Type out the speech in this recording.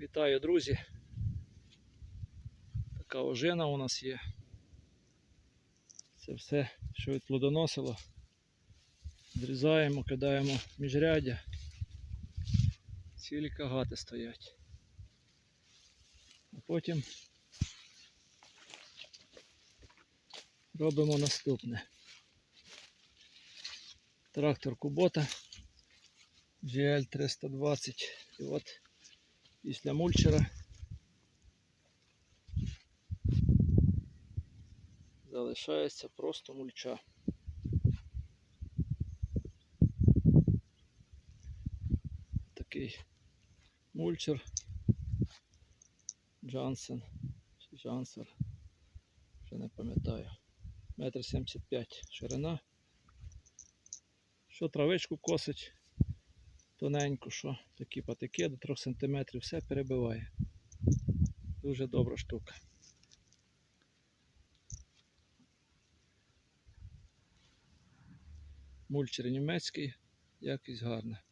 Вітаю, друзі. Така ожина у нас є. Це все, що відплодоносило. Зрізаємо, кидаємо в міжряддя. Цілі кагати стоять. А потім робимо наступне. Трактор Кубота GL 320. І от після мульчера залишається просто мульча. Такий мульчер Джансен Джансер. Вже не пам'ятаю. Метр сімдесят п'ять ширина. Що травичку косить тоненько, що такі патики до 3 см все перебиває. Дуже добра штука. Мульчер німецький, якість гарна.